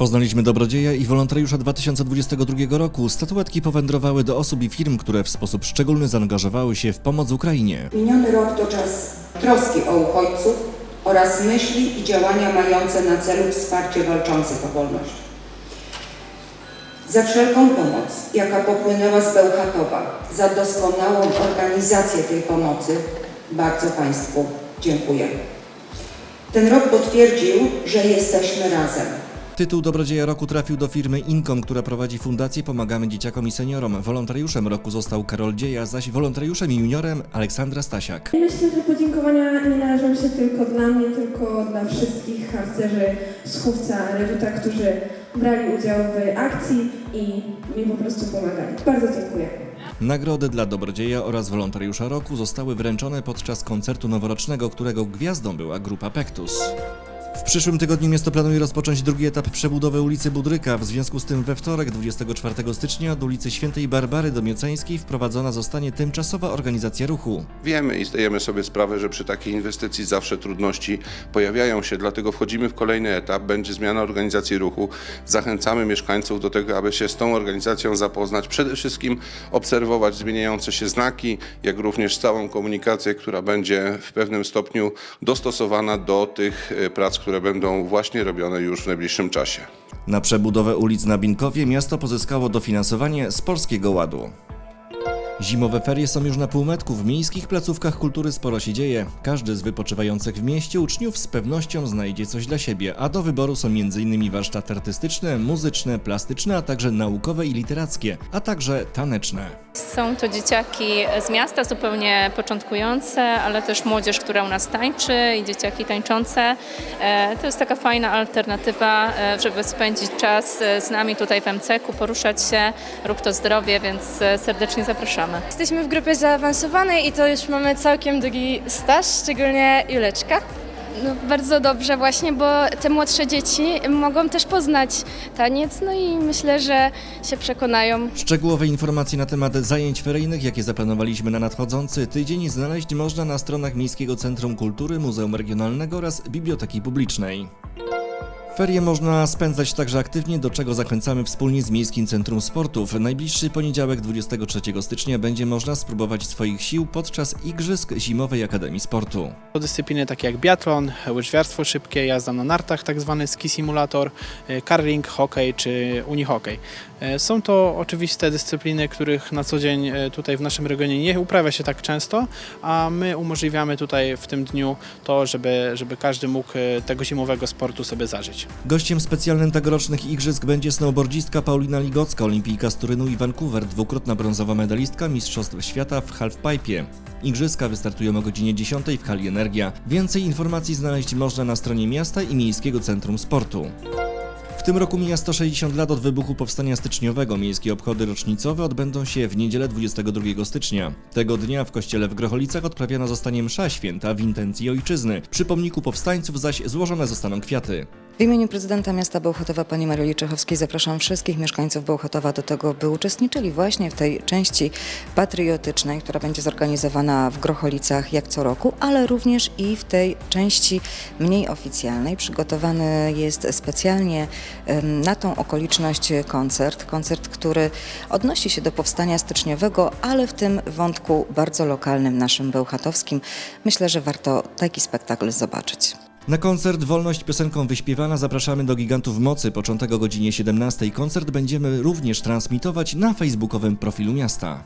Poznaliśmy dobrodzieja i wolontariusza 2022 roku. Statuetki powędrowały do osób i firm, które w sposób szczególny zaangażowały się w pomoc Ukrainie. Miniony rok to czas troski o uchodźców oraz myśli i działania mające na celu wsparcie walczących o wolność. Za wszelką pomoc, jaka popłynęła z Bełchatowa, za doskonałą organizację tej pomocy, bardzo Państwu dziękuję. Ten rok potwierdził, że jesteśmy razem. Tytuł Dobrodzieja Roku trafił do firmy Incom, która prowadzi fundację Pomagamy Dzieciakom i Seniorom. Wolontariuszem roku został Karol Dzieja, zaś wolontariuszem i juniorem Aleksandra Stasiak. Myślę, że podziękowania nie należą się tylko dla mnie, tylko dla wszystkich harcerzy z Chówca Reduta, którzy brali udział w akcji i mi po prostu pomagali. Bardzo dziękuję. Nagrody dla Dobrodzieja oraz wolontariusza roku zostały wręczone podczas koncertu noworocznego, którego gwiazdą była grupa Pektus. W przyszłym tygodniu miasto planuje rozpocząć drugi etap przebudowy ulicy Budryka. W związku z tym we wtorek 24 stycznia do ulicy Świętej Barbary do Mioceńskiej wprowadzona zostanie tymczasowa organizacja ruchu. Wiemy i zdajemy sobie sprawę, że przy takiej inwestycji zawsze trudności pojawiają się, dlatego wchodzimy w kolejny etap, będzie zmiana organizacji ruchu. Zachęcamy mieszkańców do tego, aby się z tą organizacją zapoznać, przede wszystkim obserwować zmieniające się znaki, jak również całą komunikację, która będzie w pewnym stopniu dostosowana do tych e, prac, które będą właśnie robione już w najbliższym czasie. Na przebudowę ulic na Binkowie miasto pozyskało dofinansowanie z Polskiego Ładu. Zimowe ferie są już na półmetku. W miejskich placówkach kultury sporo się dzieje. Każdy z wypoczywających w mieście uczniów z pewnością znajdzie coś dla siebie, a do wyboru są m.in. warsztaty artystyczne, muzyczne, plastyczne, a także naukowe i literackie, a także taneczne. Są to dzieciaki z miasta, zupełnie początkujące, ale też młodzież, która u nas tańczy i dzieciaki tańczące. E, To jest taka fajna alternatywa, e, żeby spędzić czas e, z nami tutaj w MCK-u, poruszać się, ruch to zdrowie, więc serdecznie zapraszamy. Jesteśmy w grupie zaawansowanej i to już mamy całkiem długi staż, szczególnie Juleczka. No, bardzo dobrze właśnie, bo te młodsze dzieci mogą też poznać taniec, no i myślę, że się przekonają. Szczegółowe informacje na temat zajęć feryjnych, jakie zaplanowaliśmy na nadchodzący tydzień, znaleźć można na stronach Miejskiego Centrum Kultury, Muzeum Regionalnego oraz Biblioteki Publicznej. Ferie można spędzać także aktywnie, do czego zachęcamy wspólnie z Miejskim Centrum Sportu. W najbliższy poniedziałek 23 stycznia będzie można spróbować swoich sił podczas Igrzysk Zimowej Akademii Sportu. Dyscypliny takie jak biatlon, łyżwiarstwo szybkie, jazda na nartach, tak zwany ski simulator, karling, hokej czy unihokej. E, Są to oczywiste dyscypliny, których na co dzień e, tutaj w naszym regionie nie uprawia się tak często, a my umożliwiamy tutaj w tym dniu to, żeby, żeby każdy mógł e, tego zimowego sportu sobie zażyć. Gościem specjalnym tegorocznych igrzysk będzie snowboardzistka Paulina Ligocka, olimpijka z Turynu i Vancouver, dwukrotna brązowa medalistka Mistrzostw Świata w halfpipe. Igrzyska wystartują o godzinie 10 w hali Energia. Więcej informacji znaleźć można na stronie miasta i Miejskiego Centrum Sportu. W tym roku mija 160 lat od wybuchu Powstania Styczniowego. Miejskie obchody rocznicowe odbędą się w niedzielę 22 stycznia. Tego dnia w kościele w Grocholicach odprawiana zostanie msza święta w intencji ojczyzny. Przy pomniku powstańców zaś złożone zostaną kwiaty. W imieniu prezydenta miasta Bełchatowa pani Marioli Czechowskiej zapraszam wszystkich mieszkańców Bełchatowa do tego, by uczestniczyli właśnie w tej części patriotycznej, która będzie zorganizowana w Grocholicach jak co roku, ale również i w tej części mniej oficjalnej. Przygotowany jest specjalnie na tą okoliczność koncert. Koncert, który odnosi się do powstania styczniowego, ale w tym wątku bardzo lokalnym naszym bełchatowskim. Myślę, że warto taki spektakl zobaczyć. Na koncert Wolność piosenką wyśpiewana zapraszamy do Gigantów Mocy. Początek o godzinie 17. Koncert będziemy również transmitować na facebookowym profilu miasta.